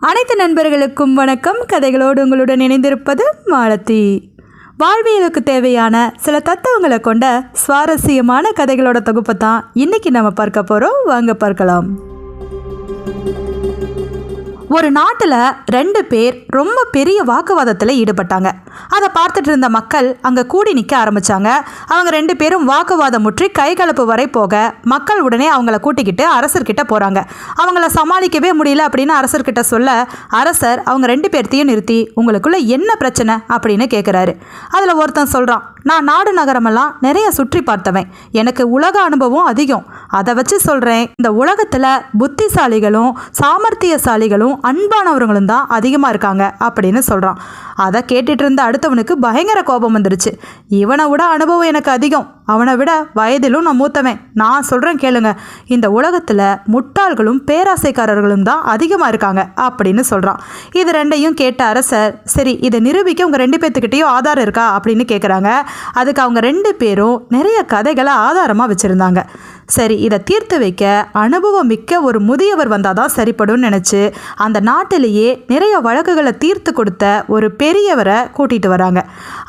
அனைத்து நண்பர்களுக்கும் வணக்கம். கதைகளோடு உங்களுடன் இணைந்திருப்பது மாலதி. வாழ்வியலுக்கு தேவையான சில தத்துவங்களை கொண்ட சுவாரஸ்யமான கதைகளோட தொகுப்பை தான் இன்னைக்கு நம்ம பார்க்க போகிறோம் வாங்க பார்க்கலாம். ஒரு நாட்டில் ரெண்டு பேர் ரொம்ப பெரிய வாக்குவாதத்தில் ஈடுபட்டாங்க. அதை பார்த்துட்டு இருந்த மக்கள் அங்கே கூடி நிற்க ஆரம்பித்தாங்க அவங்க ரெண்டு பேரும் வாக்குவாதம் முற்றி கைகலப்பு வரை போக மக்கள் உடனே அவங்கள கூட்டிக்கிட்டு அரசர்கிட்ட போகிறாங்க அவங்கள சமாளிக்கவே முடியல அப்படின்னு அரசர்கிட்ட சொல்ல அரசர் அவங்க ரெண்டு பேர்த்தையும் நிறுத்தி உங்களுக்குள்ள என்ன பிரச்சனை? அப்படின்னு கேட்குறாரு அதில் ஒருத்தன் சொல்கிறான் நான் நாடு நகரமெல்லாம் நிறைய சுற்றி பார்த்தவன். எனக்கு உலக அனுபவம் அதிகம். அதை வச்சு சொல்கிறேன் இந்த உலகத்தில் புத்திசாலிகளும் சாமர்த்தியசாலிகளும் அன்பானவர்களும் தான் அதிகமாக இருக்காங்க அப்படின்னு சொல்கிறான் அதை கேட்டுட்டு இருந்த அடுத்தவனுக்கு பயங்கர கோபம் வந்துருச்சு. இவனை விட அனுபவம் எனக்கு அதிகம். அவனை விட வயதிலும் நான் மூத்தவன். நான் சொல்கிறேன் கேளுங்க. இந்த உலகத்தில் முட்டாள்களும் பேராசைக்காரர்களும் தான் அதிகமாக இருக்காங்க அப்படின்னு சொல்கிறான் இது ரெண்டையும் கேட்ட அரசர் சரி இதை நிரூபிக்க உங்கள் ரெண்டு பேர்த்துக்கிட்டேயும் ஆதாரம் இருக்கா? அப்படின்னு கேட்குறாங்க அதுக்கு அவங்க ரெண்டு பேரும் நிறைய கதைகளை ஆதாரமாக வச்சுருந்தாங்க. சரி இதை தீர்த்து வைக்க அனுபவம் மிக்க ஒரு முதியவர் வந்தால் தான் சரிப்படும்னு நினச்சி அந்த நாட்டிலேயே நிறைய வழக்குகளை தீர்த்து கொடுத்த ஒரு பெரியவரை கூட்டிகிட்டு வராங்க.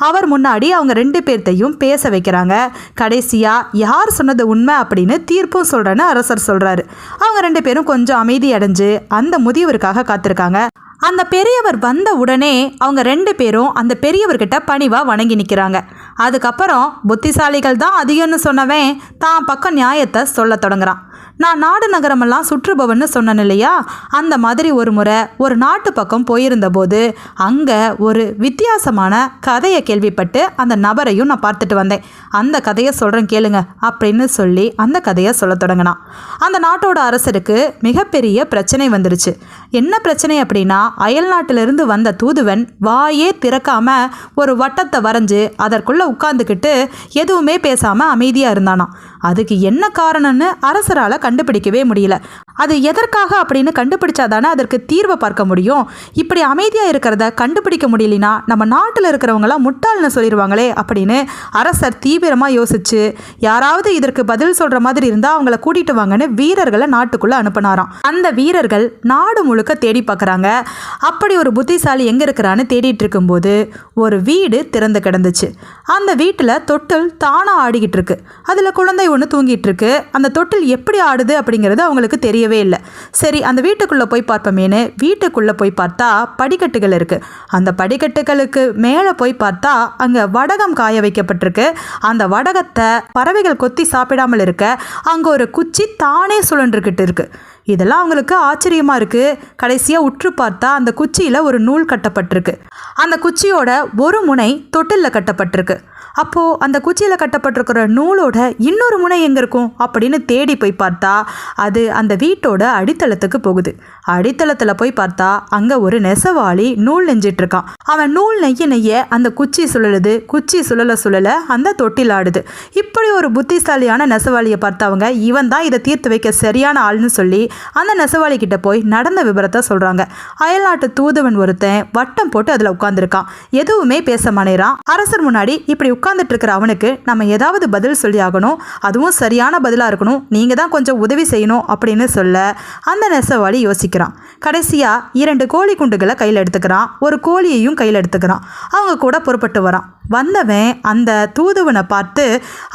அவர் முன்னாடி அவங்க ரெண்டு பேர்த்தையும் பேச வைக்கிறாங்க. கடைசியாக யார் சொன்னது உண்மை? அப்படின்னு தீர்ப்பும் சொல்கிறேன்னு அரசர் சொல்கிறாரு அவங்க ரெண்டு பேரும் கொஞ்சம் அமைதி அடைஞ்சு அந்த முதியவருக்காக காத்திருக்காங்க. அந்த பெரியவர் வந்த உடனே அவங்க ரெண்டு பேரும் அந்த பெரியவர்கிட்ட பணிவாக வணங்கி நிற்கிறாங்க அதுக்கப்புறம் புத்திசாலிகள் தான் அதிகம்னு சொன்னவன் தான் பக்கம் நியாயத்தை சொல்ல தொடங்குறான். நான் நாடு நகரமெல்லாம் சுற்றுபவன்னு சொன்னேன் இல்லையா? அந்த மாதிரி ஒரு முறை ஒரு நாட்டு பக்கம் போயிருந்தபோது அங்கே ஒரு வித்தியாசமான கதையை கேள்விப்பட்டு அந்த நபரையும் நான் பார்த்துட்டு வந்தேன். அந்த கதையை சொல்கிறேன் கேளுங்க அப்படின்னு சொல்லி அந்த கதையை சொல்ல தொடங்கினான். அந்த நாட்டோட அரசருக்கு மிகப்பெரிய பிரச்சனை வந்துருச்சு. என்ன பிரச்சனை அப்படின்னா அயல் நாட்டிலிருந்து வந்த தூதுவன் வாயே திறக்காமல் ஒரு வட்டத்தை வரைஞ்சு அதற்குள்ளே உட்காந்துக்கிட்டு எதுவுமே பேசாமல் அமைதியாக இருந்தானான் அதுக்கு என்ன காரணம்னு அரசரால் கண்டுபிடிக்கவே முடியல. அது எதற்காக அப்படின்னு கண்டுபிடிச்சாதானே அதற்கு தீர்வை பார்க்க முடியும். இப்படி அமைதியாக இருக்கிறத கண்டுபிடிக்க முடியலனா நம்ம நாட்டில் இருக்கிறவங்களாம் முட்டாள்னு சொல்லிடுவாங்களே அப்படின்னு அரசர் தீவிரமாக யோசிச்சு யாராவது இதற்கு பதில் சொல்கிற மாதிரி இருந்தால் அவங்கள கூட்டிட்டு வாங்கன்னு வீரர்களை நாட்டுக்குள்ளே அனுப்பினாராம். அந்த வீரர்கள் நாடு முழுக்க தேடி பார்க்குறாங்க அப்படி ஒரு புத்திசாலி எங்கே இருக்கிறான்னு தேடிட்டு இருக்கும்போது ஒரு வீடு திறந்து கிடந்துச்சு. அந்த வீட்டில் தொட்டில் தானாக ஆடிக்கிட்டு இருக்கு. அதில் குழந்தை ஒன்று தூங்கிட்டு இருக்கு அந்த தொட்டில் எப்படி ஆடுது அப்படிங்கிறது அவங்களுக்கு தெரியவே இல்லை. சரி அந்த வீட்டுக்குள்ளே போய் பார்ப்போமேனு வீட்டுக்குள்ளே போய் பார்த்தா படிக்கட்டுகள் இருக்குது அந்த படிக்கட்டுகளுக்கு மேலே போய் பார்த்தா அங்கே வடகம் காய வைக்கப்பட்டிருக்கு. அந்த வடகத்தை பறவைகள் கொத்தி சாப்பிடாமல் இருக்க அங்கே ஒரு குச்சி தானே சுழன்றுக்கிட்டு இருக்குது இதெல்லாம் அவங்களுக்கு ஆச்சரியமாக இருக்குது கடைசியாக உற்று பார்த்தா அந்த குச்சியில் ஒரு நூல் கட்டப்பட்டிருக்கு. அந்த குச்சியோட ஒரு முனை தொட்டிலில் கட்டப்பட்டிருக்கு. அப்போது அந்த குச்சியில் கட்டப்பட்டிருக்கிற நூலோட இன்னொரு முனை எங்கே இருக்கும்? அப்படின்னு தேடி போய் பார்த்தா அது அந்த வீட்டோட அடித்தளத்துக்கு போகுது. அடித்தளத்தில் போய் பார்த்தா அங்கே ஒரு நெசவாளி நூல் நெஞ்சிட்ருக்கான். அவன் நூல் நெய்ய நெய்ய அந்த குச்சி சுழலுது. குச்சி சுழல சுழல அந்த தொட்டில் ஆடுது. இப்படி ஒரு புத்திசாலியான நெசவாளியை பார்த்தவங்க இவன் தான் இதை தீர்த்து வைக்க சரியான ஆள்னு சொல்லி அந்த நெசவாளி கிட்ட போய் நடந்த விபரத்தை சொல்கிறாங்க அயல்நாட்டு தூதுவன் ஒருத்தன் வட்டம் போட்டு அதில் உட்காந்துருக்கான் எதுவுமே பேச மாட்டேறான் அரசர் முன்னாடி இப்படி உட்கார்ந்துட்டு இருக்கிற அவனுக்கு நம்ம ஏதாவது பதில் சொல்லி ஆகணும். அதுவும் சரியான பதிலாக இருக்கணும். நீங்கள் தான் கொஞ்சம் உதவி செய்யணும் அப்படின்னு சொல்ல அந்த நெசவாளி யோசிக்கிறான். கடைசியாக இரண்டு கோழி குண்டுகளை கையில் எடுத்துக்கிறான். ஒரு கோழியையும் கையில் எடுத்துக்கிறான். அவங்க கூட புறப்பட்டு வரான். வந்தவன் அந்த தூதுவனை பார்த்து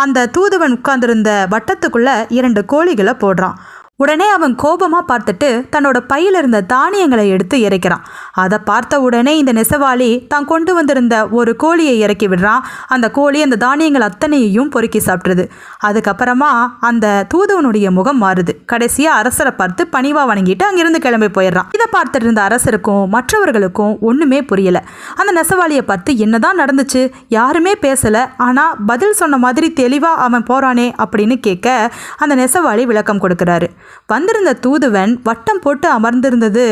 அந்த தூதுவன் உட்கார்ந்திருந்த வட்டத்துக்குள்ள இரண்டு கோழிகளை போடுறான். உடனே அவன் கோபமாக பார்த்துட்டு தன்னோட பையில் இருந்த தானியங்களை எடுத்து இறைக்கிறான். அதை பார்த்த உடனே இந்த நெசவாளி தான் கொண்டு வந்திருந்த ஒரு கோழியை இறக்கி விடுறான். அந்த கோழி அந்த தானியங்கள் அத்தனையையும் பொறுக்கி சாப்பிட்ருது அதுக்கப்புறமா அந்த தூதுவனுடைய முகம் மாறுது. கடைசியாக அரசரை பார்த்து பணிவாக வணங்கிட்டு அங்கிருந்து கிளம்பி போயிடுறான். இதை பார்த்துட்டு இருந்த அரசருக்கும் மற்றவர்களுக்கும் ஒன்றுமே புரியலை. அந்த நெசவாளியை பார்த்து என்னதான் நடந்துச்சு? யாருமே பேசலை. ஆனால் பதில் சொன்ன மாதிரி தெளிவாக அவன் போகிறானே அப்படின்னு கேட்க அந்த நெசவாளி விளக்கம் கொடுக்குறாரு. வந்திருந்த தூதுவன் வட்டம் போட்டு அமர்ந்திருந்தது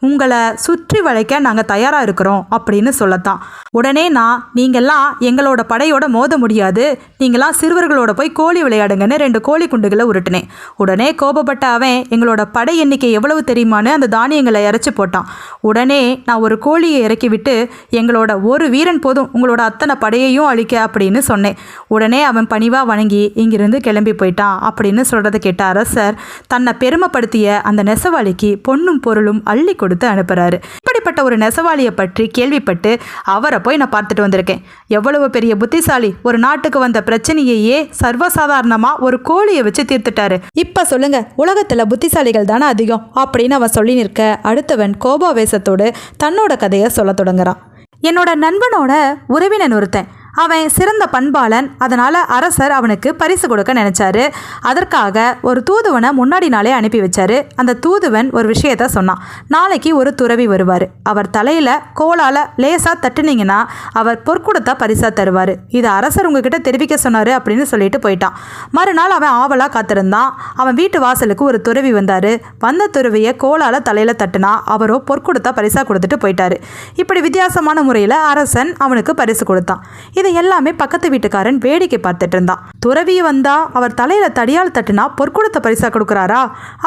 உங்களை சுற்றி வளைக்க நாங்கள் தயாராக இருக்கிறோம் அப்படின்னு சொல்லத்தான். உடனே நான் நீங்கள்லாம் எங்களோட படையோட மோத முடியாது. நீங்களாம் சிறுவர்களோட போய் கோழி விளையாடுங்கன்னு ரெண்டு கோழி குண்டுகளை உருட்டினேன். உடனே கோபப்பட்ட அவன் எங்களோட படை எண்ணிக்கை எவ்வளவு தெரியுமான்னு அந்த தானியங்களை இறச்சி போட்டான். உடனே நான் ஒரு கோழியை இறக்கி விட்டு எங்களோட ஒரு வீரன் போதும் உங்களோட அத்தனை படையையும் அழிக்க அப்படின்னு சொன்னேன். உடனே அவன் பணிவாக வணங்கி இங்கிருந்து கிளம்பி போயிட்டான் அப்படின்னு சொல்கிறத கேட்ட அரசர் தன் தன்னை பெருமைப்படுத்திய அந்த நெசவாளிக்கு பொண்ணும் பொருளும் அள்ளி கொடுத்து அனுப்புறாரு. இப்படிப்பட்ட ஒரு நெசவாளியை பற்றி கேள்விப்பட்டு அவரை போய் நான் பார்த்துட்டு வந்திருக்கேன். எவ்வளவு பெரிய புத்திசாலி. ஒரு நாட்டுக்கு வந்த பிரச்சனையையே சர்வசாதாரணமா ஒரு கோழியை வச்சு தீர்த்துட்டாரு. இப்ப சொல்லுங்க உலகத்துல புத்திசாலிகள் தானே அதிகம்? அப்படின்னு அவன் சொல்லி நிற்க அடுத்தவன் கோபாவேசத்தோடு தன்னோட கதையை சொல்ல தொடங்குறான். என்னோட நண்பனோட உறவினன் ஒருத்தன். அவன் சிறந்த பண்பாளன். அதனால் அரசர் அவனுக்கு பரிசு கொடுக்க நினச்சாரு. அதற்காக ஒரு தூதுவனை முன்னாடி நாளே அனுப்பி வச்சாரு. அந்த தூதுவன் ஒரு விஷயத்த சொன்னான். நாளைக்கு ஒரு துறவி வருவார். அவர் தலையில் கோலால் லேசாக தட்டுனீங்கன்னா அவர் பொற்குடத்தை பரிசாக தருவார். இது அரசர் உங்ககிட்ட தெரிவிக்க சொன்னார் அப்படின்னு சொல்லிட்டு போயிட்டான். மறுநாள் அவன் ஆவலாக காத்திருந்தான். அவன் வீட்டு வாசலுக்கு ஒரு துறவி வந்தார். வந்த துறவியை கோலால் தலையில் தட்டுனா அவரோ பொற்குடத்தை பரிசாக கொடுத்துட்டு போயிட்டாரு. இப்படி வித்தியாசமான முறையில் அரசன் அவனுக்கு பரிசு கொடுத்தான். இதை எல்லாமே பக்கத்து வீட்டுக்காரன் வேடிக்கை பார்த்துட்டு இருந்தான். துறவி வந்தா அவர் தலையில தடியால் தட்டுனா பொற்குடத்தை பரிசா கொடுக்குறாரா?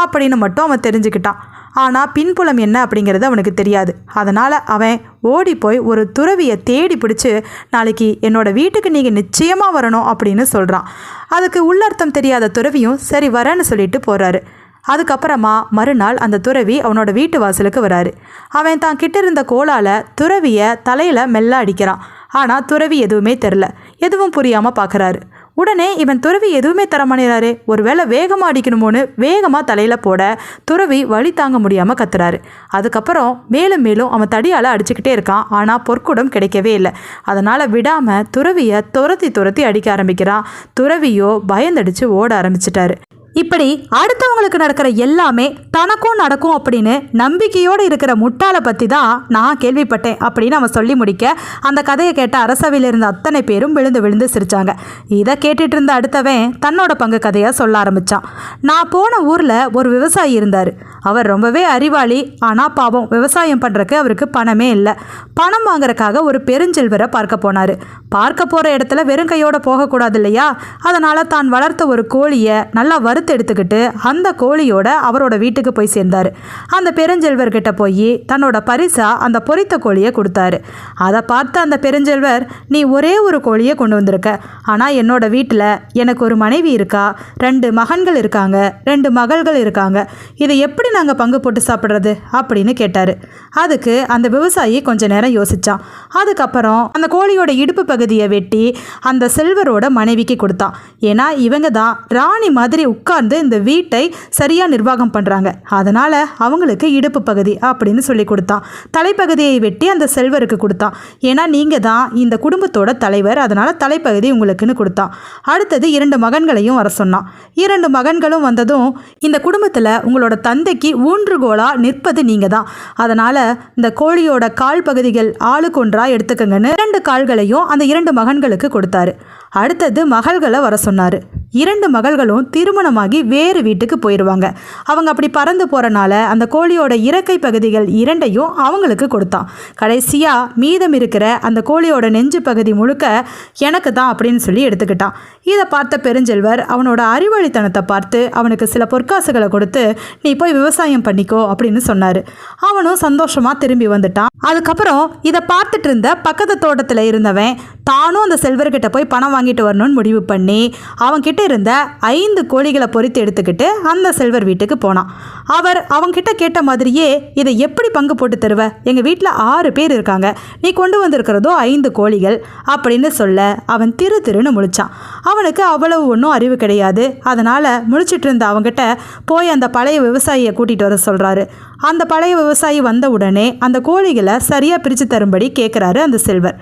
அப்படின்னு மட்டும் அவன் தெரிஞ்சுக்கிட்டான். ஆனால் பின்புலம் என்ன அப்படிங்கிறது அவனுக்கு தெரியாது. அதனால் அவன் ஓடி போய் ஒரு துறவியை தேடி பிடிச்சி நாளைக்கு என்னோட வீட்டுக்கு நீங்கள் நிச்சயமாக வரணும் அப்படின்னு சொல்கிறான் அதுக்கு உள்ளர்த்தம் தெரியாத துறவியும் சரி வரேன்னு சொல்லிட்டு போகிறாரு அதுக்கப்புறமா மறுநாள் அந்த துறவி அவனோட வீட்டு வாசலுக்கு வராரு. அவன் தான் கிட்ட இருந்த கோலால் துறவியை தலையில் மெல்ல அடிக்கிறான். ஆனால் துறவி எதுவுமே தெரில. எதுவும் புரியாமல் பார்க்குறாரு உடனே இவன் துறவி எதுவுமே தர ஒருவேளை வேகமாக அடிக்கணுமோன்னு வேகமாக தலையில் போட துறவி வழி தாங்க முடியாமல் கத்துறாரு. அதுக்கப்புறம் மேலும் மேலும் அவன் தடியால் அடிச்சுக்கிட்டே இருக்கான். ஆனால் பொற்குடம் கிடைக்கவே இல்லை. அதனால் விடாமல் துறவியை துரத்தி துரத்தி அடிக்க ஆரம்பிக்கிறான். துறவியோ பயந்தடிச்சு ஓட ஆரம்பிச்சிட்டாரு. இப்படி அடுத்தவங்களுக்கு நடக்கிற எல்லாமே தனக்கும் நடக்கும் அப்படின்னு நம்பிக்கையோடு இருக்கிற முட்டாளை பற்றி தான் நான் கேள்விப்பட்டேன் அப்படின்னு அவன் சொல்லி முடிக்க அந்த கதையை கேட்ட அரசவையில் இருந்த அத்தனை பேரும் விழுந்து விழுந்து சிரிச்சாங்க. இதை கேட்டுட்டு இருந்த அடுத்தவன் தன்னோட பங்கு கதையை சொல்ல ஆரம்பித்தான் நான் போன ஊரில் ஒரு விவசாயி இருந்தார். அவர் ரொம்பவே அறிவாளி ஆனால் பாவம் விவசாயம் பண்ணுறக்கு அவருக்கு பணமே இல்லை. பணம் வாங்குறக்காக ஒரு பெருஞ்செல்வரை பார்க்க போனார். பார்க்க போகிற இடத்துல வெறும் கையோடு போகக்கூடாது இல்லையா? அதனால் தான் வளர்த்த ஒரு கோழியை நல்லா வறுத்து எடுத்துக்கிட்டு அந்த கோழியோட அவரோட வீட்டுக்கு போய் சேர்ந்தார். அந்த பெருஞ்செல்வர்கிட்ட போய் தன்னோட பரிசா அந்த பொரித்த கோழியை கொடுத்தாரு. அதை பார்த்த அந்த பெருஞ்செல்வர் நீ ஒரே ஒரு கோழியை கொண்டு வந்திருக்க. ஆனால் என்னோட வீட்டில் எனக்கு ஒரு மனைவி இருக்கா ரெண்டு மகன்கள் இருக்காங்க ரெண்டு மகள்கள் இருக்காங்க. இதை எப்படி நாங்கள் பங்கு போட்டு சாப்பிட்றது? அப்படின்னு கேட்டார். அதுக்கு அந்த விவசாயி கொஞ்ச நேரம் யோசித்தான் அதுக்கப்புறம் அந்த கோழியோட இடுப்பு பகுதியை வெட்டி அந்த செல்வரோட மனைவிக்கு கொடுத்தான். ஏன்னா இவங்க தான் ராணி மாதிரி உட்கார்ந்து இந்த வீட்டை சரியாக நிர்வாகம் பண்ணுறாங்க அதனால் அவங்களுக்கு இடுப்பு பகுதி அப்படின்னு சொல்லி கொடுத்தான். தலைப்பகுதியை வெட்டி அந்த செல்வருக்கு கொடுத்தான். ஏன்னா நீங்கள் தான் இந்த குடும்பத்தோட தலைவர் அதனால் தலைப்பகுதி உங்களுக்குன்னு கொடுத்தான். அடுத்தது இரண்டு மகன்களையும் வர சொன்னான். இரண்டு மகன்களும் வந்ததும் இந்த குடும்பத்தில் உங்களோட தந்தைக்கு ஊன்றுகோலாக நிற்பது நீங்கள் தான். அதனால் இந்த கோழியோட கால் பகுதிகள் ஆளுக்கு ஒன்றா எடுத்துக்கங்கன்னு இரண்டு கால்களையும் அந்த இரண்டு மகன்களுக்கு கொடுத்தாரு. அடுத்தது மகள்களை வர சொன்னார். இரண்டு மகள்களும் திருமணமாகி வேறு வீட்டுக்கு போயிடுவாங்க அவங்க அப்படி பறந்து போகிறனால அந்த கோழியோட இறக்கை பகுதிகள் இரண்டையும் அவங்களுக்கு கொடுத்தான். கடைசியாக மீதம் இருக்கிற அந்த கோழியோட நெஞ்சு பகுதி முழுக்க எனக்கு தான் அப்படின்னு சொல்லி எடுத்துக்கிட்டான். இதை பார்த்த பெருஞ்செல்வர் அவனோட அறிவழித்தனத்தை பார்த்து அவனுக்கு சில பொற்காசுகளை கொடுத்து நீ போய் விவசாயம் பண்ணிக்கோ அப்படின்னு சொன்னார். அவனும் சந்தோஷமாக திரும்பி வந்துட்டான். அதுக்கப்புறம் இதை பார்த்துட்டு இருந்த பக்கத்து தோட்டத்தில் இருந்தவன் தானும் அந்த செல்வர்கிட்ட போய் பணம் வாங்கி வாங்கிட்டு வரணும்னு முடிவு பண்ணி அவன்கிட்ட இருந்த ஐந்து கோழிகளை பொறித்து எடுத்துக்கிட்டு அந்த செல்வர் வீட்டுக்கு போனான். அவர் அவன்கிட்ட கேட்ட மாதிரியே இதை எப்படி பங்கு போட்டு தருவ? எங்கள் வீட்டில் ஆறு பேர் இருக்காங்க. நீ கொண்டு வந்திருக்கிறதோ ஐந்து கோழிகள் அப்படின்னு சொல்ல அவன் திரு திருன்னு முழிச்சான். அவனுக்கு அவ்வளவு ஒன்றும் அறிவு கிடையாது. அதனால் முழிச்சிட்டு இருந்த அவங்ககிட்ட போய் அந்த பழைய விவசாயியை கூட்டிகிட்டு வர சொல்கிறாரு அந்த பழைய விவசாயி வந்த உடனே அந்த கோழிகளை சரியாக பிரித்து தரும்படி கேட்குறாரு அந்த செல்வர்.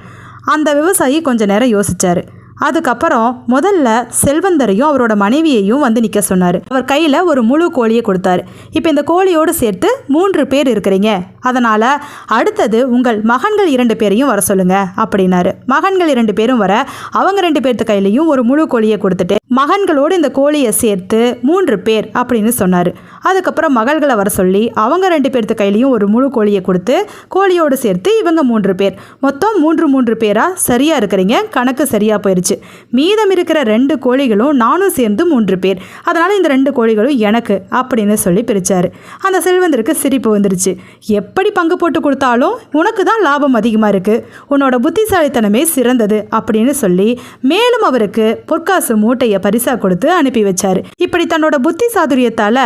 அந்த விவசாயி கொஞ்ச நேரம் யோசிச்சாரு. அதுக்கப்புறம் முதல்ல செல்வந்தரையும் அவரோட மனைவியையும் வந்து நிற்க சொன்னார். அவர் கையில் ஒரு முழு கோழியை கொடுத்தாரு. இப்போ இந்த கோழியோடு சேர்த்து மூன்று பேர் இருக்கிறீங்க. அதனால் அடுத்தது உங்கள் மகன்கள் இரண்டு பேரையும் வர சொல்லுங்க அப்படின்னாரு. மகன்கள் இரண்டு பேரும் வர அவங்க ரெண்டு பேர்த்து கையிலையும் ஒரு முழு கோழியை கொடுத்துட்டு மகன்களோடு இந்த கோழியை சேர்த்து மூன்று பேர் அப்படின்னு சொன்னார். அதுக்கப்புறம் மகள்களை வர சொல்லி அவங்க ரெண்டு பேர்த்து கையிலையும் ஒரு முழு கோழியை கொடுத்து கோழியோடு சேர்த்து இவங்க மூன்று பேர். மொத்தம் மூன்று மூன்று பேராக சரியாக இருக்கிறீங்க கணக்கு சரியாக போயிடுச்சு மீதம் இருக்கிற ரெண்டு கோழிகளும் நானும் சேர்ந்து மூன்று பேர். அதனால் இந்த ரெண்டு கோழிகளும் எனக்கு அப்படின்னு சொல்லி பிரித்தார் அந்த செல்வந்தருக்கு சிரிப்பு வந்துருச்சு. எப்படி பங்கு போட்டு கொடுத்தாலும் உனக்கு தான் லாபம் அதிகமாக இருக்குது உன்னோட புத்திசாலித்தனமே சிறந்தது அப்படின்னு சொல்லி மேலும் அவருக்கு பொற்காசு மூட்டையை பரிசாக கொடுத்து அனுப்பி வச்சார். இப்படி தன்னோட புத்தி சாதுரியத்தால்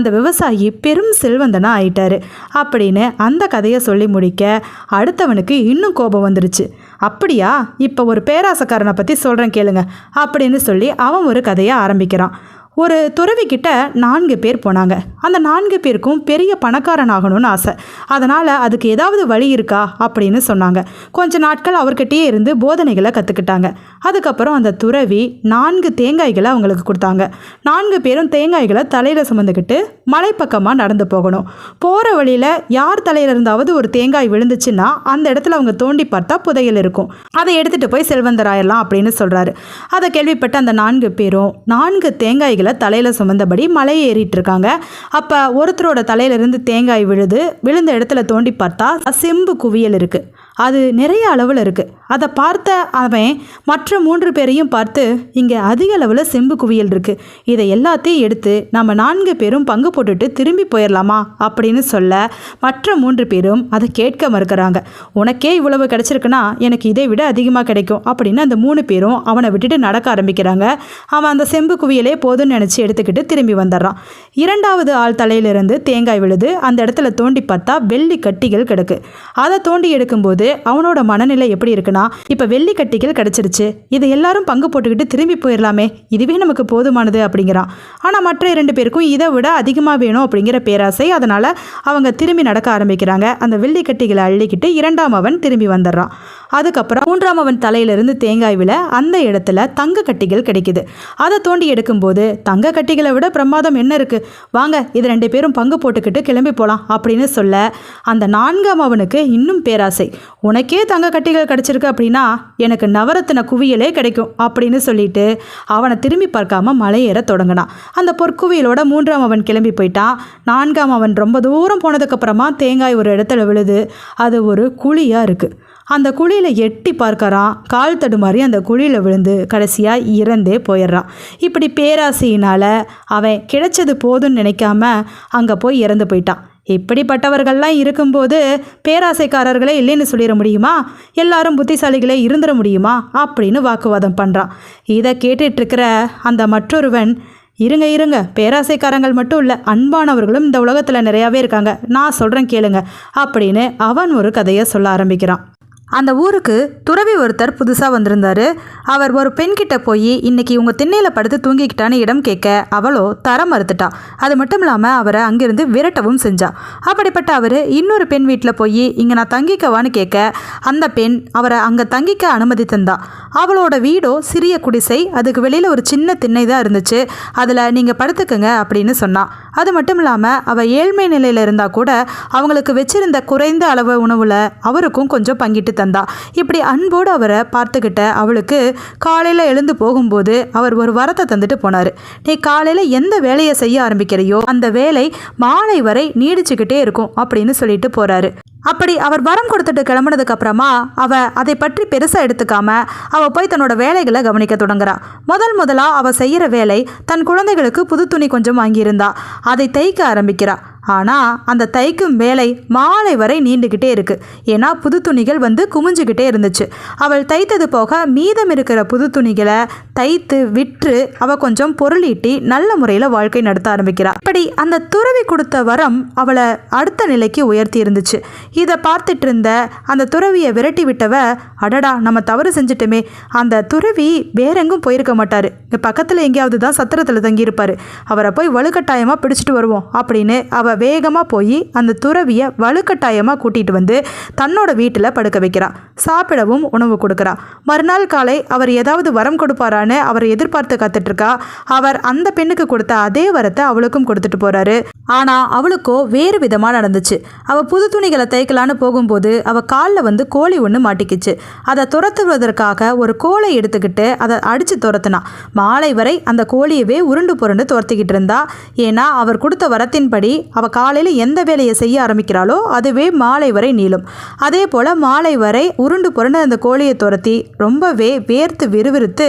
அந்த விவசாயி பெரும் செல்வந்தனாக ஆயிட்டாரு. அப்படின்னு அந்த கதையை சொல்லி முடிக்க அடுத்தவனுக்கு இன்னும் கோபம் வந்துருச்சு. அப்படியா? இப்போ ஒரு பேராசக்காரனை பற்றி சொல்கிறேன் கேளுங்க அப்படின்னு சொல்லி அவன் ஒரு கதையை ஆரம்பிக்கிறான். ஒரு துறவிக்கிட்ட நான்கு பேர் போனாங்க. அந்த நான்கு பேருக்கும் பெரிய பணக்காரன் ஆகணும்னு ஆசை. அதனால் அதுக்கு ஏதாவது வழி இருக்கா அப்படின்னு சொன்னாங்க. கொஞ்ச நாட்கள் அவர்கிட்டயே இருந்து போதனைகளை கற்றுக்கிட்டாங்க அதுக்கப்புறம் அந்த துறவி நான்கு தேங்காய்களை அவங்களுக்கு கொடுத்தாங்க. நான்கு பேரும் தேங்காய்களை தலையில் சுமந்துக்கிட்டு மலைப்பக்கமாக நடந்து போகணும். போகிற வழியில் யார் தலையில் இருந்தாவது ஒரு தேங்காய் விழுந்துச்சுன்னா அந்த இடத்துல அவங்க தோண்டி பார்த்தா புதையல் இருக்கும். அதை எடுத்துகிட்டு போய் செல்வந்தராயிடலாம் அப்படின்னு சொல்கிறாரு அதை கேள்விப்பட்ட அந்த நான்கு பேரும் நான்கு தேங்காய்களை தலையில் சுமந்தபடி மலையை ஏறிட்டு இருக்காங்க அப்போ ஒருத்தரோட தலையிலிருந்து தேங்காய் விழுது விழுந்த இடத்துல தோண்டி பார்த்தா செம்பு குவியல் இருக்குது அது நிறைய அளவில் இருக்குது அதை பார்த்த அவன் மற்ற மூன்று பேரையும் பார்த்து இங்கே அதிக அளவில் செம்பு குவியல் இருக்குது இதை எல்லாத்தையும் எடுத்து நம்ம நான்கு பேரும் பங்கு போட்டுட்டு திரும்பி போயிடலாமா அப்படின்னு சொல்ல மற்ற மூன்று பேரும் அதை கேட்க மறுக்கிறாங்க. உனக்கே இவ்வளவு கிடச்சிருக்குன்னா எனக்கு இதை விட அதிகமாக கிடைக்கும். அப்படின்னு அந்த மூணு பேரும் அவனை விட்டுட்டு நடக்க ஆரம்பிக்கிறாங்க. அவன் அந்த செம்பு குவியலே போதும்னு நினச்சி எடுத்துக்கிட்டு திரும்பி வந்துடுறான். இரண்டாவது ஆள் தலையிலிருந்து தேங்காய் விழுது. அந்த இடத்துல தோண்டி பார்த்தா வெள்ளி கட்டிகள் கிடக்கு. அதை தோண்டி எடுக்கும்போது அவனோட மனநிலை எப்படி இருக்குன்னா இப்போ வெள்ளி கட்டிகள் கிடச்சிருச்சு. இதை எல்லாரும் பங்கு போட்டுக்கிட்டு திரும்பி போயிடலாமே இதுவே நமக்கு போதுமானது அப்படிங்கிறான். ஆனால் மற்ற இரண்டு பேருக்கும் இதை விட அதிகமாக வேணும் அப்படிங்கிற பேராசை அதனால் அவங்க திரும்பி நடக்க ஆரம்பிக்கிறாங்க. அந்த வெள்ளி கட்டிகளை அள்ளிக்கிட்டு இரண்டாம் அவன் திரும்பி வந்துடுறான். அதுக்கப்புறம் மூன்றாம் அவன் தலையிலிருந்து தேங்காய் விழ அந்த இடத்துல தங்க கட்டிகள் கிடைக்குது. அதை தோண்டி எடுக்கும்போது தங்க கட்டிகளை விட பிரமாதம் என்ன இருக்குது வாங்க இது ரெண்டு பேரும் பங்கு போட்டுக்கிட்டு கிளம்பி போகலாம் அப்படின்னு சொல்ல அந்த நான்காம் அவனுக்கு இன்னும் பேராசை. உனக்கே தங்க கட்டிகள் கிடச்சிருக்கு அப்படின்னா எனக்கு நவரத்தின குவியலே கிடைக்கும் அப்படின்னு சொல்லிட்டு அவனை திரும்பி பார்க்காம மலையேற தொடங்கினான். அந்த பொற்குவியலோட மூன்றாம் அவன் கிளம்பி போயிட்டான். நான்காம் அவன் ரொம்ப தூரம் போனதுக்கப்புறமா தேங்காய் ஒரு இடத்துல விழுது. அது ஒரு குழியாக இருக்குது அந்த குழியில் எட்டி பார்க்கறான் கால் தடுமாறி அந்த குழியில் விழுந்து கடைசியாக இறந்தே போயிடுறான் இப்படி பேராசையினால் அவன் கிடைச்சது போதும்னு நினைக்காம அங்கே போய் இறந்து போயிட்டான் இப்படிப்பட்டவர்கள்லாம் இருக்கும்போது பேராசைக்காரர்களே இல்லைன்னு சொல்லிட முடியுமா? எல்லாரும் புத்திசாலிகளே இருந்துட முடியுமா? அப்படின்னு வாக்குவாதம் பண்ணுறான் இதை கேட்டுட்ருக்கிற அந்த மற்றொருவன் இருங்க இருங்க பேராசைக்காரங்கள் மட்டும் இல்லை அன்பானவர்களும் இந்த உலகத்தில் நிறையாவே இருக்காங்க. நான் சொல்கிறேன் கேளுங்க அப்படின்னு அவன் ஒரு கதையை சொல்ல ஆரம்பிக்கிறான். அந்த ஊருக்கு துறவி ஒருத்தர் புதுசாக வந்திருந்தாரு. அவர் ஒரு பெண்கிட்ட போய் இன்னைக்கு உங்கள் திண்ணையில் படுத்து தூங்கிக்கிட்டான்னு இடம் கேட்க அவளோ தர மறுத்துட்டா. அது மட்டும் இல்லாமல் அவரை அங்கிருந்து விரட்டவும் செஞ்சா. அப்படிப்பட்ட அவர் இன்னொரு பெண் வீட்டில் போய் இங்கே நான் தங்கிக்கவான்னு கேட்க அந்த பெண் அவரை அங்கே தங்கிக்க அனுமதி தந்தா. அவளோட வீடோ சிறிய குடிசை அதுக்கு வெளியில் ஒரு சின்ன திண்ணை தான் இருந்துச்சு. அதில் நீங்கள் படுத்துக்கங்க அப்படின்னு சொன்னான் அது மட்டும் இல்லாமல் அவள் ஏழ்மை நிலையில் இருந்தால் கூட அவங்களுக்கு வச்சிருந்த குறைந்த அளவு உணவில் அவருக்கும் கொஞ்சம் பங்கிட்டு தந்தா. இப்படி அன்போடு அவரை பார்த்துக்கிட்ட அவளுக்கு காலையில் எழுந்து போகும்போது அவர் ஒரு வரத்தை தந்துட்டு போனார். நீ காலையில் எந்த வேலையை செய்ய ஆரம்பிக்கிறையோ அந்த வேலை மாலை வரை நீடிச்சுக்கிட்டே இருக்கும் அப்படின்னு சொல்லிட்டு போகிறாரு அப்படி அவர் வரம் கொடுத்துட்டு கிளம்புனதுக்கு அப்புறமா அவ அதை பற்றி பெருசாக எடுத்துக்காம அவ போய் தன்னோட வேலைகளை கவனிக்க தொடங்குறா. முதல் முதலா அவ செய்யற வேலை தன் குழந்தைகளுக்கு புது துணி கொஞ்சம் வாங்கியிருந்தா. அதை தைக்க ஆரம்பிக்கிறா. ஆனால் அந்த தைக்கும் வேலை மாலை வரை நீண்டுக்கிட்டே இருக்கு. ஏன்னா புது துணிகள் வந்து குமிஞ்சுக்கிட்டே இருந்துச்சு. அவள் தைத்தது போக மீதம் இருக்கிற புது துணிகளை தைத்து விற்று அவ கொஞ்சம் பொருளீட்டி நல்ல முறையில் வாழ்க்கை நடத்த ஆரம்பிக்கிறா. இப்படி அந்த துறவி கொடுத்த வரம் அவளை அடுத்த நிலைக்கு உயர்த்தி இருந்துச்சு. இதை பார்த்துட்டு இருந்த அந்த துறவியை விரட்டி விட்டவ அடடா நம்ம தவறு செஞ்சிட்டோமே. அந்த துறவி வேறெங்கும் போயிருக்க மாட்டார். இங்கே பக்கத்தில் எங்கேயாவது தான் சத்திரத்தில் தங்கியிருப்பார். அவரை போய் வலுக்கட்டாயமாக பிடிச்சிட்டு வருவோம் அப்படின்னு அவ வேகமாக போய் அந்த துறவியை வலுக்கட்டாயமாக கூட்டிகிட்டு வந்து தன்னோட வீட்டில் படுக்க வைக்கிறான் சாப்பிடவும் உணவு கொடுக்குறா. மறுநாள் காலை அவர் ஏதாவது வரம் கொடுப்பாரான்னு அவர் எதிர்பார்த்து காத்துட்டு இருக்கா அவர் அந்த பெண்ணுக்கு கொடுத்த அதே வரத்தை அவளுக்கும் கொடுத்துட்டு போறாரு. ஆனா அவளுக்கோ வேறு விதமா நடந்துச்சு. அவ புது துணிகளை தைக்கலான்னு போகும்போது அவ காலில் வந்து கோழி ஒன்று மாட்டிக்கிச்சு. அதை துரத்துவதற்காக ஒரு கோலை எடுத்துக்கிட்டு அதை அடிச்சு துரத்துனா. மாலை வரை அந்த கோழியவே உருண்டு புரண்டு துரத்திக்கிட்டு இருந்தா. ஏன்னா அவர் கொடுத்த வரத்தின்படி அவ காலையில் எந்த வேலையை செய்ய ஆரம்பிக்கிறாளோ அதுவே மாலை வரை நீளும். அதே போல் மாலை வரை உருண்டு புரண்டு அந்த கோழியை துரத்தி ரொம்பவே வேர்த்து விறுவிறுத்து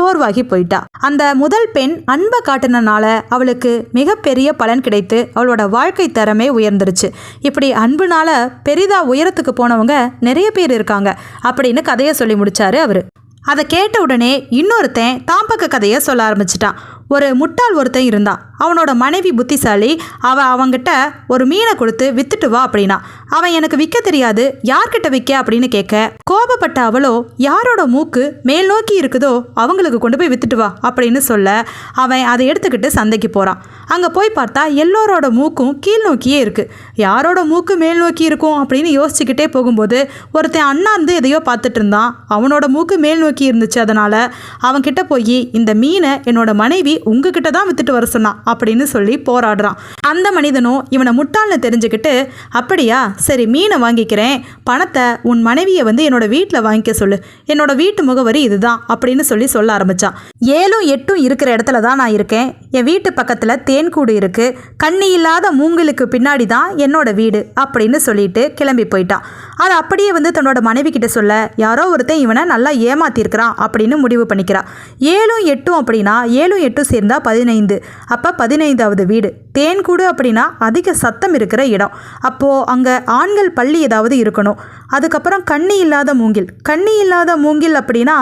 சோர்வாகி போயிட்டா. அந்த முதல் பெண் அன்பை காட்டினனால அவளுக்கு மிகப்பெரிய பலன் கிடைத்து அவளோட வாழ்க்கை தரமே உயர்ந்துருச்சு. இப்படி அன்புனால பெரிதா உயரத்துக்கு போனவங்க நிறைய பேர் இருக்காங்க அப்படின்னு கதையை சொல்லி முடிச்சாரு அவரு. அதை கேட்ட உடனே இன்னொருத்தன் தாம்பக்க கதையை சொல்ல ஆரம்பிச்சிட்டான். ஒரு முட்டாள் ஒருத்தன் இருந்தான். அவனோட மனைவி புத்திசாலி அவ அவங்கிட்ட ஒரு மீனை கொடுத்து வித்துட்டு வா அப்படின்னா. அவன் எனக்கு விற்க தெரியாது யார்கிட்ட விற்க அப்படின்னு கேட்க கோபப்பட்ட அவளோ யாரோட மூக்கு மேல் நோக்கி இருக்குதோ அவங்களுக்கு கொண்டு போய் வித்துட்டு வா அப்படின்னு சொல்ல அவன் அதை எடுத்துக்கிட்டு சந்தைக்கு போகிறான் அங்கே போய் பார்த்தா எல்லோரோட மூக்கும் கீழ் நோக்கியே இருக்கு. யாரோட மூக்கு மேல் நோக்கி இருக்கும்? அப்படின்னு யோசிச்சுக்கிட்டே போகும்போது ஒருத்தன் அண்ணாந்து எதையோ பார்த்துட்டு இருந்தான். அவனோட மூக்கு மேல் நோக்கி இருந்துச்சு அதனால அவன்கிட்ட போய் இந்த மீனை என்னோட மனைவி உங்ககிட்ட தான் வித்துட்டு வர சொன்னான் அப்படின்னு சொல்லி போராடுறான். அந்த மனிதனும் இவனை முட்டாள்னு தெரிஞ்சுக்கிட்டு அப்படியா சரி மீனை வாங்கிக்கிறேன். பணத்தை உன் மனைவியை வந்து என்னோட வீட்டில் வாங்கிக்க சொல்லு. என்னோட வீட்டு முகவரி இதுதான் அப்படின்னு சொல்லி சொல்ல ஆரம்பித்தான் ஏழும் எட்டும் இருக்கிற இடத்துல தான் நான் இருக்கேன். என் வீட்டு பக்கத்தில் தேன்கூடு இருக்குது கண்ணி இல்லாத மூங்கிலுக்கு பின்னாடி தான் என்னோட வீடு அப்படின்னு சொல்லிட்டு கிளம்பி போயிட்டான் அதை அப்படியே வந்து தன்னோட மனைவி கிட்ட சொல்ல யாரோ ஒருத்தன் இவனை நல்லா ஏமாத்திருக்கிறான் அப்படின்னு முடிவு பண்ணிக்கிறான் ஏழும் எட்டும் அப்படின்னா ஏழும் எட்டும் சேர்ந்தா பதினைந்து. அப்போ பதினைந்தாவது வீடு. தேன்கூடு அப்படின்னா அதிக சத்தம் இருக்கிற இடம். அப்போது அங்கே ஆண்கள் பள்ளி ஏதாவது இருக்கணும். அதுக்கப்புறம் கண்ணி இல்லாத மூங்கில். கண்ணி இல்லாத மூங்கில் அப்படின்னா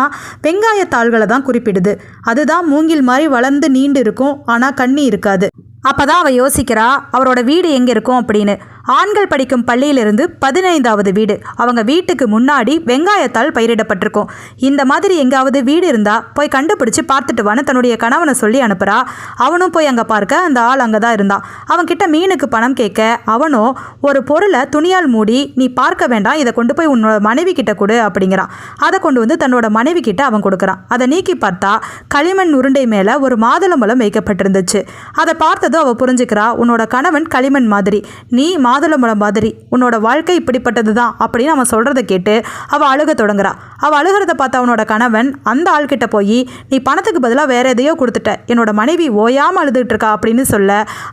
வெங்காயத்தாள்களை தான் குறிப்பிடுது. அதுதான் மூங்கில் மாதிரி வளர்ந்து நீண்டு இருக்கும். ஆனால் கண்ணி இருக்காது. அப்போ தான் அவள் யோசிக்கிறா அவரோட வீடு எங்கே இருக்கும்? அப்படின்னு. ஆண்கள் படிக்கும் பள்ளியிலிருந்து பதினைந்தாவது வீடு. அவங்க வீட்டுக்கு முன்னாடி வெங்காயத்தால் பயிரிடப்பட்டிருக்கும். இந்த மாதிரி எங்காவது வீடு இருந்தா போய் கண்டுபிடிச்சு பார்த்துட்டு வான்னு தன்னுடைய கணவனை சொல்லி அனுப்புறா. அவனும் போய் அங்கே பார்க்க அந்த ஆள் அங்கே தான் இருந்தான் அவன்கிட்ட மீனுக்கு பணம் கேட்க அவனோ ஒரு பொருளை துணியால் மூடி நீ பார்க்க வேண்டாம் இதை கொண்டு போய் உன்னோட மனைவி கிட்ட கொடு அப்படிங்கிறான் அதை கொண்டு வந்து தன்னோட மனைவி கிட்ட அவன் கொடுக்குறான் அதை நீக்கி பார்த்தா களிமண் உருண்டை மேலே ஒரு மாதுளம்பழம் வைக்கப்பட்டிருந்துச்சு அதை பார்த்ததும் அவள் புரிஞ்சுக்கிறா உன்னோட கணவன் களிமண் மாதிரி. நீ மா மாதுளம்பழம் மாதிரி உன்னோட வாழ்க்கை இப்படிப்பட்டது தான் அப்படின்னு அவன் சொல்கிறத கேட்டு அவள் அழுக தொடங்குறா. அவள் அழுகிறத பார்த்த அவனோட கணவன் அந்த ஆள்கிட்ட போய் நீ பணத்துக்கு பதிலாக வேற எதையோ கொடுத்துட்ட. என்னோட மனைவி ஓயாமல் அழுதுகிட்டு இருக்கா அப்படின்னு சொல்ல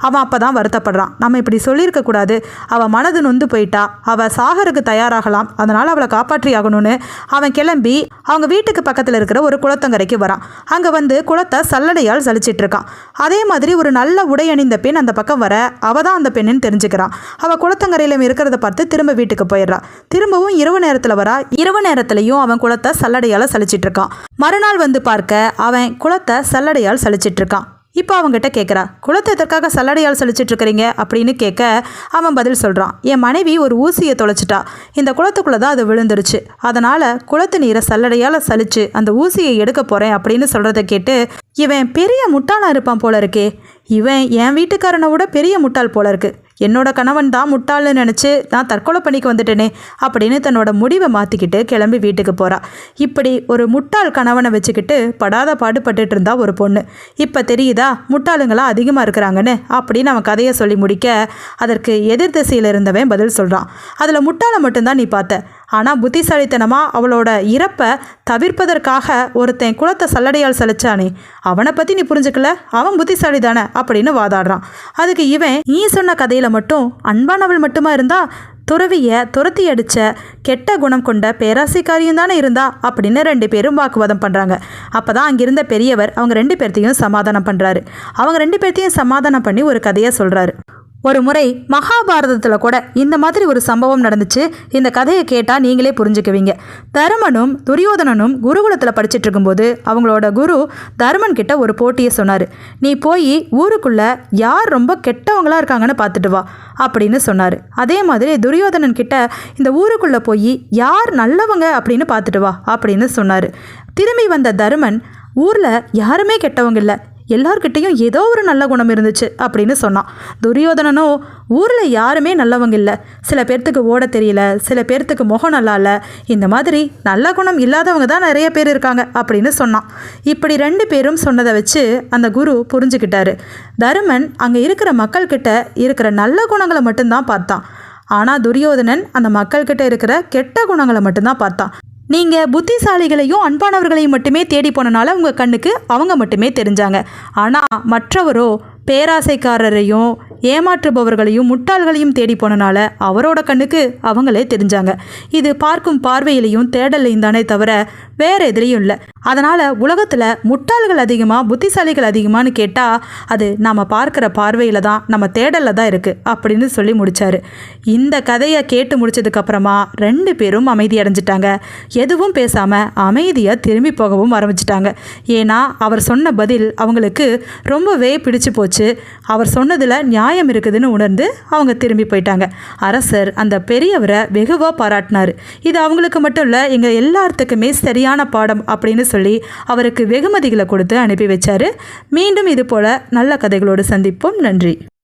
அவன் அப்போ தான் வருத்தப்படுறான். நம்ம இப்படி சொல்லியிருக்க கூடாது. அவள் மனது நொந்து போயிட்டா. அவள் சாகருக்கு தயாராகலாம். அதனால் அவளை காப்பாற்றி ஆகணும்னு அவன் கிளம்பி அவங்க வீட்டுக்கு பக்கத்தில் இருக்கிற ஒரு குளத்தங்கரைக்கு வரான். அங்கே வந்து குளத்தை சல்லடையால் சலிச்சிட்டு இருக்கான். அதே மாதிரி ஒரு நல்ல உடை அணிந்த பெண் அந்த பக்கம் வர அவ தான் அந்த பெண்ணுன்னு தெரிஞ்சுக்கிறான். அவள் குளத்தங்கரையிலும் இருக்கிறத பார்த்து திரும்ப வீட்டுக்கு போயிடுறா. திரும்பவும் இரவு நேரத்தில் வரா. இரவு நேரத்துலையும் அவன் குளத்தை சல்லடையால் சலிச்சிட்டு இருக்கான். மறுநாள் வந்து பார்க்க அவன் குளத்தை சல்லடையால் சலிச்சிட்டு இருக்கான். இப்போ அவங்ககிட்ட கேட்குறா குளத்தை எதற்காக சல்லடையால் சலிச்சிட்டு இருக்கிறீங்க? அப்படின்னு கேட்க அவன் பதில் சொல்கிறான் என் மனைவி ஒரு ஊசியை தொலைச்சிட்டா. இந்த குளத்துக்குள்ளே தான் அது விழுந்துருச்சு. அதனால் குளத்து நீரை சல்லடையால் சலிச்சு அந்த ஊசியை எடுக்க போகிறேன் அப்படின்னு சொல்கிறத கேட்டு இவன் பெரிய முட்டாளாக இருப்பான் போல இருக்கே. இவன் என் வீட்டுக்காரனை விட பெரிய முட்டாள் போல இருக்குது என்னோட கணவன் தான் முட்டாள்னு நினச்சி நான் தற்கொலை பண்ணிக்கு வந்துட்டேனே அப்படின்னு தன்னோட முடிவை மாற்றிக்கிட்டு கிளம்பி வீட்டுக்கு போகிறா இப்படி ஒரு முட்டாள் கணவனை வச்சுக்கிட்டு படாத பாடுபட்டுட்டு இருந்தா ஒரு பொண்ணு. இப்போ தெரியுதா முட்டாளுங்களாம் அதிகமாக இருக்கிறாங்கன்னு? அப்படின்னு அவன் கதையை சொல்லி முடிக்க அதற்கு எதிர் திசையில் இருந்தவன் பதில் சொல்கிறான் அதில் முட்டாளை மட்டும்தான் நீ பார்த்த. ஆனால் புத்திசாலித்தனமாக அவளோட இறப்பை தவிர்ப்பதற்காக ஒருத்தன் குளத்தை சல்லடையால் சலிச்சானே. அவனை பற்றி நீ புரிஞ்சுக்கல? அவன் புத்திசாலி தானே அப்படின்னு வாதாடுறான். அதுக்கு இவன் நீ சொன்ன கதையில் மட்டும் அன்பானவள் மட்டுமா இருந்தா துறவிய துரத்தி அடித்த கெட்ட குணம் கொண்ட பேராசிக்காரியும் தானே இருந்தா அப்படின்னு ரெண்டு பேரும் வாக்குவாதம் பண்ணுறாங்க அப்போ தான் அங்கிருந்த பெரியவர் அவங்க ரெண்டு பேர்த்தையும் சமாதானம் பண்ணுறாரு அவங்க ரெண்டு பேர்த்தையும் சமாதானம் பண்ணி ஒரு கதையை சொல்கிறாரு ஒரு முறை மகாபாரதத்தில் கூட இந்த மாதிரி ஒரு சம்பவம் நடந்துச்சு. இந்த கதையை கேட்டால் நீங்களே புரிஞ்சுக்குவீங்க. தருமனும் துரியோதனனும் குருகுலத்தில் படிச்சுட்டு இருக்கும்போது அவங்களோட குரு தருமன் கிட்ட ஒரு போட்டியை சொன்னார். நீ போய் ஊருக்குள்ள யார் ரொம்ப கெட்டவங்களா இருக்காங்கன்னு பார்த்துட்டு வா அப்படின்னு சொன்னார். அதே மாதிரி துரியோதனன் கிட்ட இந்த ஊருக்குள்ளே போய் யார் நல்லவங்க அப்படின்னு பார்த்துட்டு வா அப்படின்னு சொன்னார். திரும்பி வந்த தருமன் ஊரில் யாருமே கெட்டவங்க இல்லை. எல்லார்கிட்டேயும் ஏதோ ஒரு நல்ல குணம் இருந்துச்சு அப்படின்னு சொன்னான். துரியோதனனோ ஊரில் யாருமே நல்லவங்க இல்லை. சில பேர்த்துக்கு ஓட தெரியல சில பேர்த்துக்கு முகம் நல்லா இல்லை. இந்த மாதிரி நல்ல குணம் இல்லாதவங்க தான் நிறைய பேர் இருக்காங்க அப்படின்னு சொன்னான். இப்படி ரெண்டு பேரும் சொன்னதை வச்சு அந்த குரு புரிஞ்சுக்கிட்டாரு. தருமன் அங்கே இருக்கிற மக்கள்கிட்ட இருக்கிற நல்ல குணங்களை மட்டும்தான் பார்த்தான். ஆனால் துரியோதனன் அந்த மக்கள்கிட்ட இருக்கிற கெட்ட குணங்களை மட்டும்தான் பார்த்தான். நீங்கள் புத்திசாலிகளையும் அன்பானவர்களையும் மட்டுமே தேடி போனனால உங்கள் கண்ணுக்கு அவங்க மட்டுமே தெரிஞ்சாங்க. ஆனால் மற்றவரோ பேராசைக்காரரையும் ஏமாற்றுபவர்களையும் முட்டாள்களையும் தேடி போனனால அவரோட கண்ணுக்கு அவங்களே தெரிஞ்சாங்க. இது பார்க்கும் பார்வையிலையும் தேடலையும் தானே தவிர வேற எதிலையும் இல்லை. அதனால் உலகத்தில் முட்டாள்கள் அதிகமாக புத்திசாலிகள் அதிகமான்னு கேட்டால் அது நாம் பார்க்குற பார்வையில் தான் நம்ம தேடலில் தான் இருக்குது அப்படின்னு சொல்லி முடித்தார் இந்த கதையை கேட்டு முடிச்சதுக்கப்புறமா ரெண்டு பேரும் அமைதி அடைஞ்சிட்டாங்க. எதுவும் பேசாமல் அமைதியாக திரும்பி போகவும் ஆரம்பிச்சிட்டாங்க. ஏன்னா அவர் சொன்ன பதில் அவங்களுக்கு ரொம்பவே பிடிச்சு போச்சு. அவர் சொன்னதில் நியாயம் இருக்குதுன்னு உணர்ந்து அவங்க திரும்பி போயிட்டாங்க. அரசர் அந்த பெரியவரை வெகுவாக பாராட்டினார். இது அவங்களுக்கு மட்டும் இல்லை எங்கள் எல்லாத்துக்குமே சரியான பாடம் அப்படின்னு சொல்லி அவருக்கு வெகுமதிகளை கொடுத்து அனுப்பி வச்சாரு. மீண்டும் இது போல் நல்ல கதைகளோடு சந்திப்போம். நன்றி.